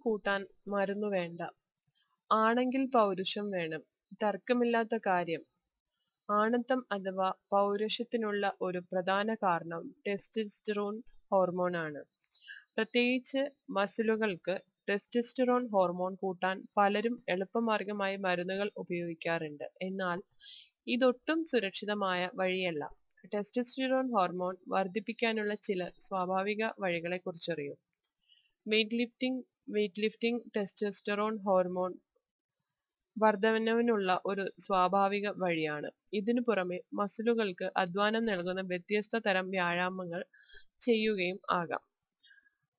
കൂട്ടാൻ മരുന്നു വേണ്ട. ആണെങ്കിൽ പൗരുഷം വേണം. തർക്കമില്ലാത്ത കാര്യം. ആണത്തം അഥവാ പൗരുഷത്തിനുള്ള ഒരു പ്രധാന കാരണം ടെസ്റ്റിസ്റ്ററോൺ ആണ്. പ്രത്യേകിച്ച് മസിലുകൾക്ക് ടെസ്റ്റിസ്റ്ററോൺ ഹോർമോൺ കൂട്ടാൻ പലരും എളുപ്പമാർഗമായി മരുന്നുകൾ ഉപയോഗിക്കാറുണ്ട്. എന്നാൽ ഇതൊട്ടും സുരക്ഷിതമായ വഴിയല്ല. ടെസ്റ്റിസ്റ്ററോൺ ഹോർമോൺ വർദ്ധിപ്പിക്കാനുള്ള ചില സ്വാഭാവിക വഴികളെ കുറിച്ചറിയൂ. Weight lifting weight lifting testosterone hormone വർധനവിനുള്ള ഒരു സ്വാഭാവിക വഴിയാണ്. ഇതിനു പുറമെ മസിലുകൾക്ക് അധ്വാനം നൽകുന്ന വ്യത്യസ്ത തരം വ്യായാമങ്ങൾ ചെയ്യുകയും ആകാം.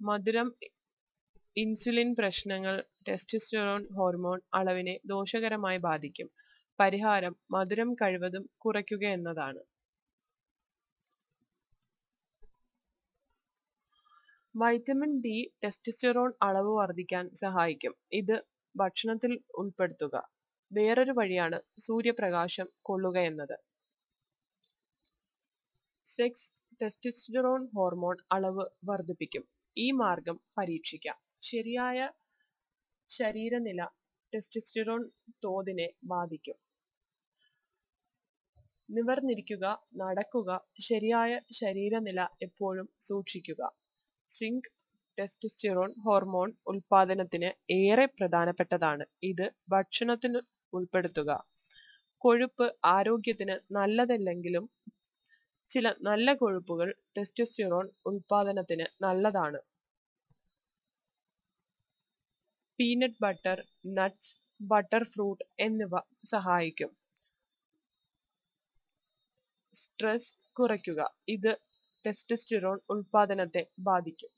മധുരം ഇൻസുലിൻ പ്രശ്നങ്ങൾ ടെസ്റ്റോസ്റ്ററോൺ ഹോർമോൺ അളവിനെ ദോഷകരമായി ബാധിക്കും. പരിഹാരം മധുരം കഴിവതും കുറയ്ക്കുക എന്നതാണ്. വൈറ്റമിൻ ഡി ടെസ്റ്റോസ്റ്ററോൺ അളവ് വർദ്ധിക്കാൻ സഹായിക്കും. ഇത് ഭക്ഷണത്തിൽ ഉൾപ്പെടുത്തുക. വേറൊരു വഴിയാണ് സൂര്യപ്രകാശം കൊള്ളുക എന്നത്. സെക്സ് ടെസ്റ്റോസ്റ്ററോൺ ഹോർമോൺ അളവ് വർദ്ധിപ്പിക്കും. ഈ മാർഗം പരീക്ഷിക്കാം. ശരിയായ ശരീരനില ടെസ്റ്റോസ്റ്ററോൺ തോതിനെ ബാധിക്കും. നിവർന്നിരിക്കുക നടക്കുക ശരിയായ ശരീരനില എപ്പോഴും സൂക്ഷിക്കുക. സിങ്ക് ടെസ്റ്റോസ്റ്ററോൺ ഹോർമോൺ ഉൽപാദനത്തിന് ഏറെ പ്രധാനപ്പെട്ടതാണ്. ഇത് ഭക്ഷണത്തിന് ഉൾപ്പെടുത്തുക. കൊഴുപ്പ് ആരോഗ്യത്തിന് നല്ലതല്ലെങ്കിലും ചില നല്ല കൊഴുപ്പുകൾ ടെസ്റ്റോസ്റ്ററോൺ ഉൽപാദനത്തിന് നല്ലതാണ്. Peanut butter nuts butter fruit എന്നിവ സഹായിക്കും. സ്ട്രെസ് കുറയ്ക്കുക. ഇത് ടെസ്റ്റോസ്റ്ററോൺ ഉൽപാദനത്തെ ബാധിക്കും.